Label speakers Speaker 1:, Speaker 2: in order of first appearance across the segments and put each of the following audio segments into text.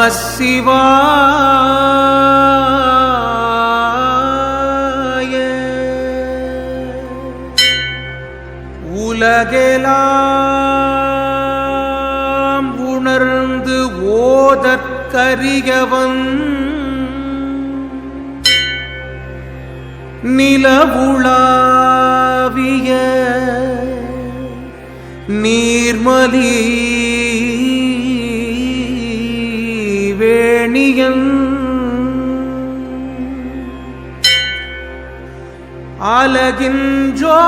Speaker 1: நம சிவாய உலகெலாம் உணர்ந்து ஓதற்கரியவன் நிலவுளாவிய நீர்மலீ வேணியன் அலகின்றோ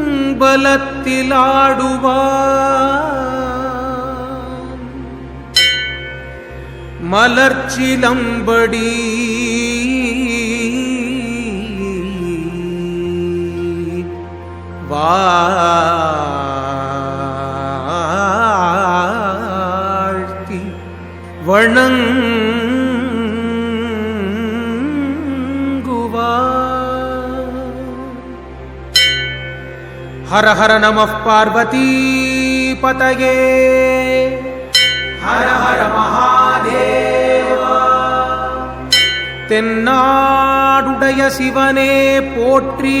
Speaker 1: அம்பலத்தில் மலர்ச்சிலம்படி வாழ்த்தி வணங்குவார். ஹர ஹர நம பார்வதி பதயே ஹர ஹர மகாதேவா. தென்னாடுடைய சிவனே போற்றி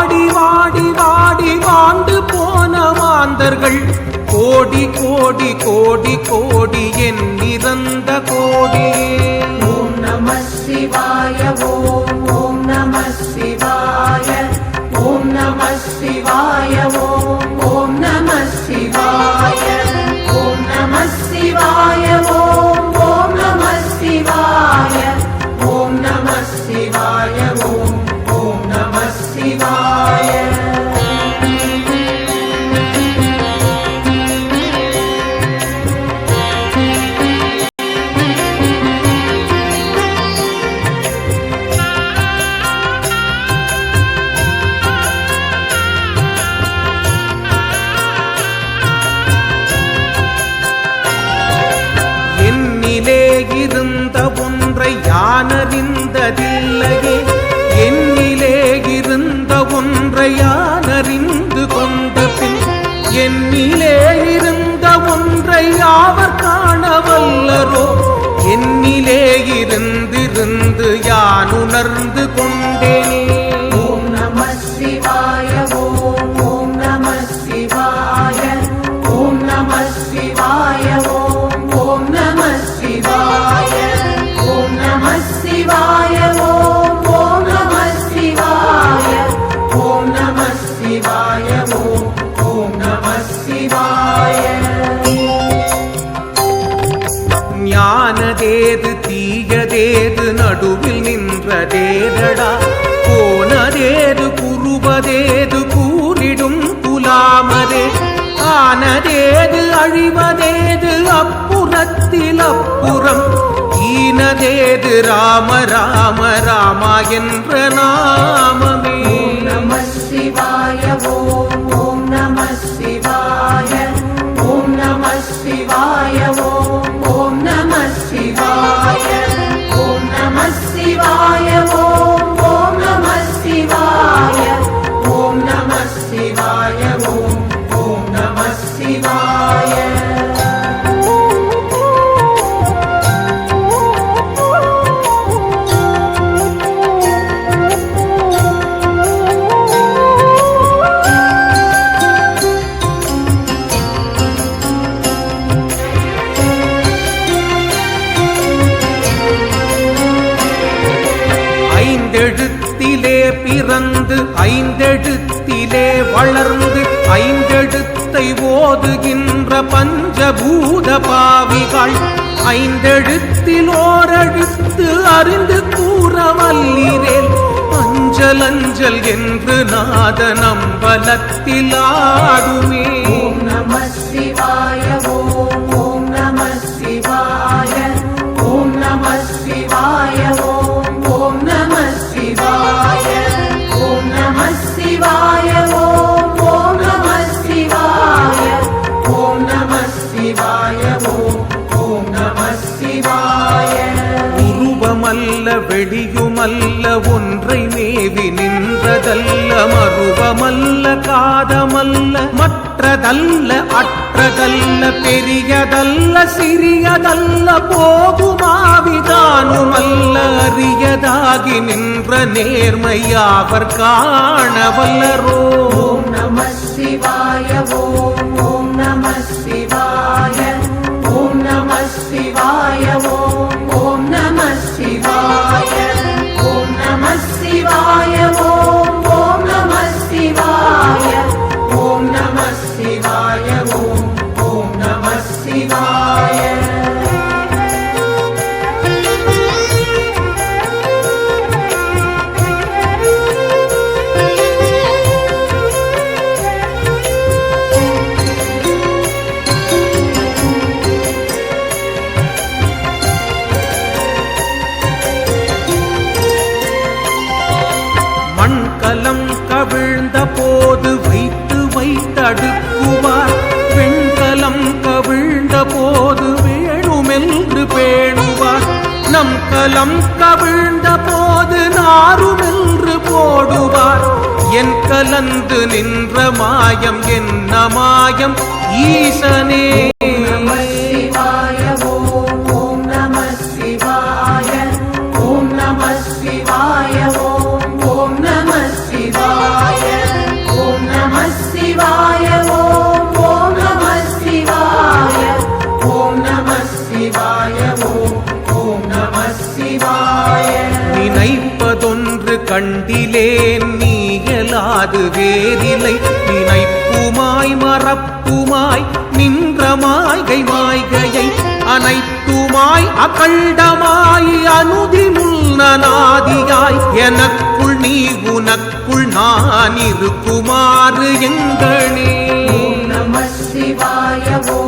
Speaker 1: வாடி வாடி வாடி வாண்டு போன மாந்தர்கள். கோடி கோடி கோடி கோடி என் நிறந்த கோடியே
Speaker 2: ஓம் நம சிவாய ஓம் ஓம் நம சிவாய ஓம் நம சிவாய ஓம்.
Speaker 1: யானறிந்ததில்லையே. என்னிலே இருந்த ஒன்றை யானறிந்து கொண்ட பின் என்னிலே இருந்த ஒன்றை யாவர் காணவல்லரோ. என்னிலே இருந்திருந்து யான் உணர்ந்து
Speaker 2: கொண்ட
Speaker 1: ஞானதேது தீயதேது நடுவில் நின்றதேதடா. போனதேது குறுவதேது கூறிடும் குலாமதே ஆனதேது அழிவதேது அப்புறத்தில் அப்புறம். ஈனதேது ராம ராம ராமா என்ற நாமமே. ஐந்தெழுத்தை ஓதுகின்ற பஞ்சபூத பாவிகள் ஐந்தெழுத்தில் ஓரெழுத்து அறிந்து கூற அஞ்சல் அஞ்சல் என்று நாத நம்பலத்தில் ஆடுமே
Speaker 2: நம
Speaker 1: சிவாயவோ நல்ல அற்றதல்ல பெரியதல்ல சிறியதல்ல போகுமாவிதானுமல்ல அறியதாகி நின்ற நேர்மையாவர் காணவல்லரோ
Speaker 2: நம சிவாய ஓம் நம
Speaker 1: சிவ கலந்து நின்ற மாயம் என்ன மாயம்? ஈசனே.
Speaker 2: நம சிவாய
Speaker 1: நினைப்பதொன்று கண்டிலேன் நீயலாது வேதிலை. நினைப்புமாய் மறப்புமாய் நின்ற மாய்கை மாய்கையை. அனைத்துமாய் அகண்டமாய் அனுதி முன்னநாதியாய் எனக்குள் நீ உனக்குள் நான் இருக்குமாறு
Speaker 2: எங்களே நம
Speaker 1: சிவாயவோ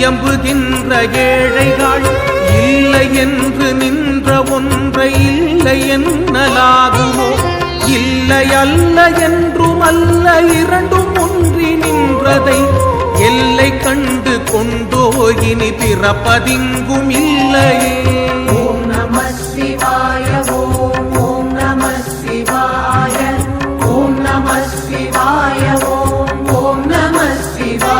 Speaker 1: இயம்புகின்ற ஏழைகள் இல்லை என்று நின்ற ஒன்றை இல்லை என்னலாகுமோ? இல்லை அல்ல என்றும் அல்ல இரண்டும் ஒன்றி நின்றதை எல்லை கண்டு கொண்டோ இனி பிறப்பதிங்கும் இல்லையே.
Speaker 2: ஓம் நம சிவாய ஓம் நம சிவாய
Speaker 1: ஓம் நம சிவாய.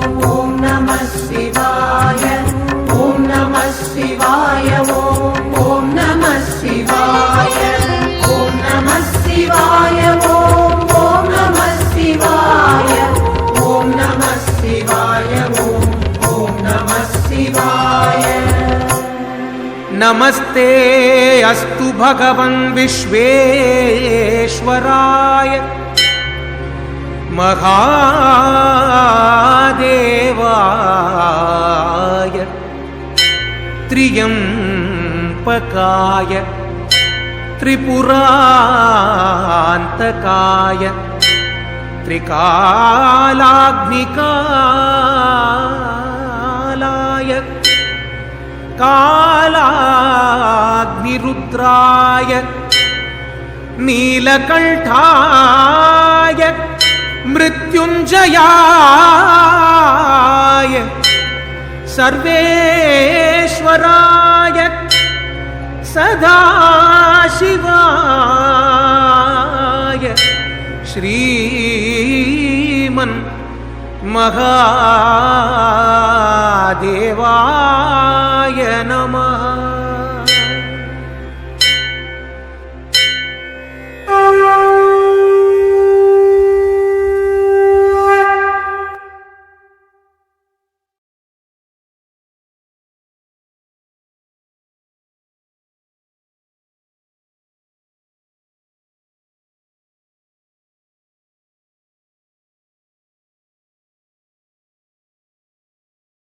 Speaker 1: नमस्ते। अस्तु भगवन् विश्वेश्वराय। महादेवाय। त्र्यम्पकाय त्रिपुरान्तकाय। त्रिकालाग्निकालाय कालाग्निरुद्राय नीलकण्ठाय मृत्युञ्जयाय सर्वेश्वराय सदाशिवाय श्रीमन् महादेवाय नमः